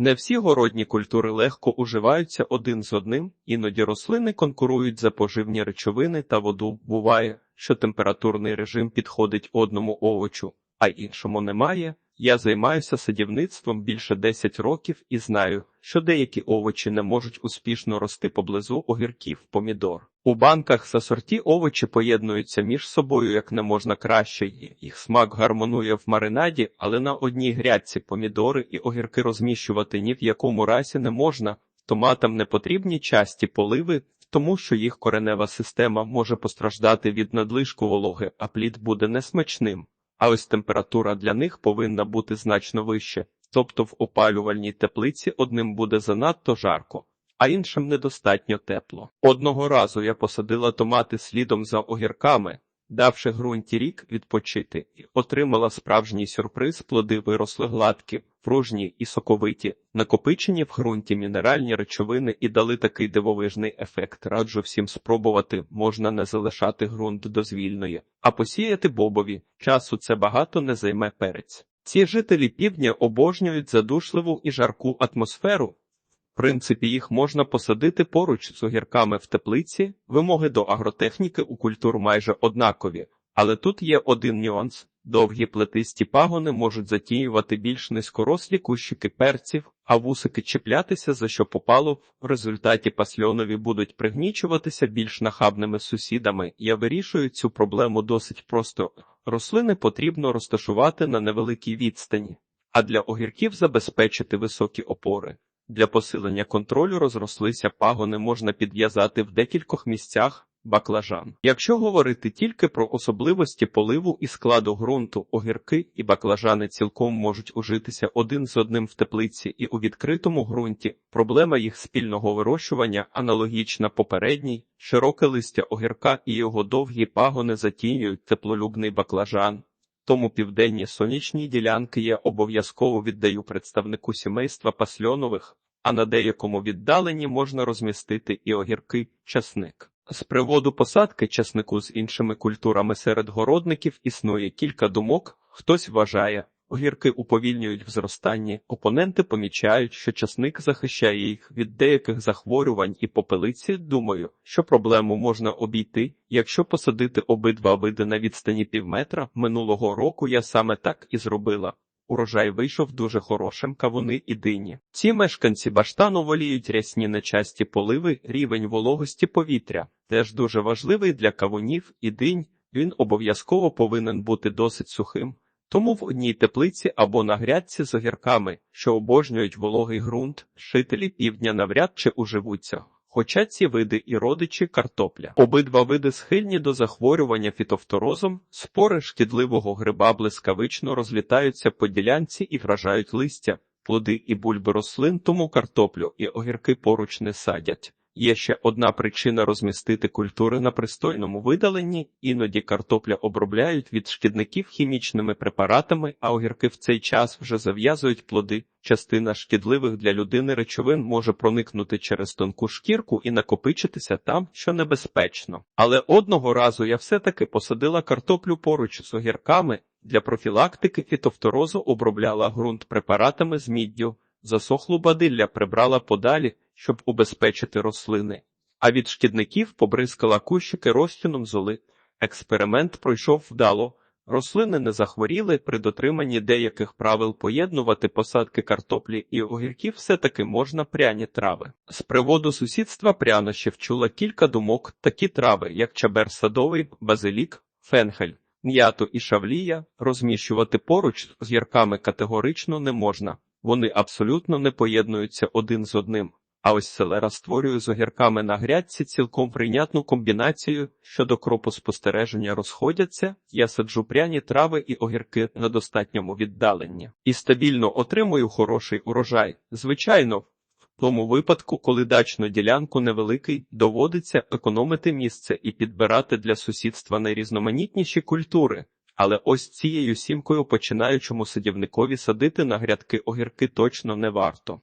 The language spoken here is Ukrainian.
Не всі городні культури легко уживаються один з одним, іноді рослини конкурують за поживні речовини та воду. Буває, що температурний режим підходить одному овочу, а іншому немає. Я займаюся садівництвом більше 10 років і знаю, що деякі овочі не можуть успішно рости поблизу огірків, помідор. У банках за сорті овочі поєднуються між собою як не можна краще. Їх смак гармонує в маринаді, але на одній грядці помідори і огірки розміщувати ні в якому разі не можна. Томатам не потрібні часті поливи, тому що їх коренева система може постраждати від надлишку вологи, а плід буде несмачним. А ось температура для них повинна бути значно вище, тобто в опалювальній теплиці одним буде занадто жарко, а іншим недостатньо тепло. Одного разу я посадила томати слідом за огірками, давши ґрунті рік відпочити, і отримала справжній сюрприз, плоди виросли гладкі, пружні і соковиті, накопичені в ґрунті мінеральні речовини і дали такий дивовижний ефект. Раджу всім спробувати, можна не залишати ґрунт дозвільної, а посіяти бобові. Часу це багато не займе перець. Ці жителі півдня обожнюють задушливу і жарку атмосферу. Принципі, їх можна посадити поруч з огірками в теплиці, вимоги до агротехніки у культур майже однакові, але тут є один нюанс. Довгі плетисті пагони можуть затіювати більш низькорослі кущики перців, а вусики чіплятися за що попало, в результаті пасльонові будуть пригнічуватися більш нахабними сусідами. Я вирішую цю проблему досить просто. Рослини потрібно розташувати на невеликій відстані, а для огірків забезпечити високі опори. Для посилення контролю розрослися пагони можна підв'язати в декількох місцях баклажан. Якщо говорити тільки про особливості поливу і складу ґрунту, огірки і баклажани цілком можуть ужитися один з одним в теплиці і у відкритому ґрунті. Проблема їх спільного вирощування аналогічна попередній, широке листя огірка і його довгі пагони затінюють теплолюбний баклажан. Тому південні сонячні ділянки я обов'язково віддаю представнику сімейства пасльонових, а на деякому віддаленні можна розмістити і огірки, часник. З приводу посадки часнику з іншими культурами серед городників існує кілька думок. Хтось вважає, огірки уповільнюють в зростанні, опоненти помічають, що часник захищає їх від деяких захворювань і попелиці. Думаю, що проблему можна обійти, якщо посадити обидва види на відстані півметра. Минулого року я саме так і зробила. Урожай вийшов дуже хорошим кавуни і дині. Ці мешканці баштану воліють рясні нечасті поливи, рівень вологості повітря, теж дуже важливий для кавунів і динь, він обов'язково повинен бути досить сухим. Тому в одній теплиці або на грядці з огірками, що обожнюють вологий ґрунт, жителі півдня навряд чи уживуться. Хоча ці види і родичі картопля. Обидва види схильні до захворювання фітофторозом, спори шкідливого гриба блискавично розлітаються по ділянці і вражають листя, плоди і бульби рослин, тому картоплю і огірки поруч не садять. Є ще одна причина розмістити культури на пристойному видаленні, іноді картопля обробляють від шкідників хімічними препаратами, а огірки в цей час вже зав'язують плоди. Частина шкідливих для людини речовин може проникнути через тонку шкірку і накопичитися там, що небезпечно. Але одного разу я все-таки посадила картоплю поруч з огірками для профілактики фітофторозу обробляла ґрунт препаратами з міддю, засохлу бадилля прибрала подалі щоб убезпечити рослини, а від шкідників побризкала кущики розчином золи. Експеримент пройшов вдало. Рослини не захворіли при дотриманні деяких правил поєднувати посадки картоплі і огірків все-таки можна пряні трави. З приводу сусідства прянощів чула кілька думок, такі трави, як чабер садовий, базилік, фенхель, м'яту і шавлія, розміщувати поруч з гірками категорично не можна, вони абсолютно не поєднуються один з одним. А ось селера створює з огірками на грядці цілком прийнятну комбінацію щодо кропоспостереження розходяться, я саджу пряні трави і огірки на достатньому віддаленні і стабільно отримую хороший урожай. Звичайно, в тому випадку, коли дачну ділянку невеликий, доводиться економити місце і підбирати для сусідства найрізноманітніші культури. Але ось цією сімкою починаючому садівникові садити на грядки огірки точно не варто.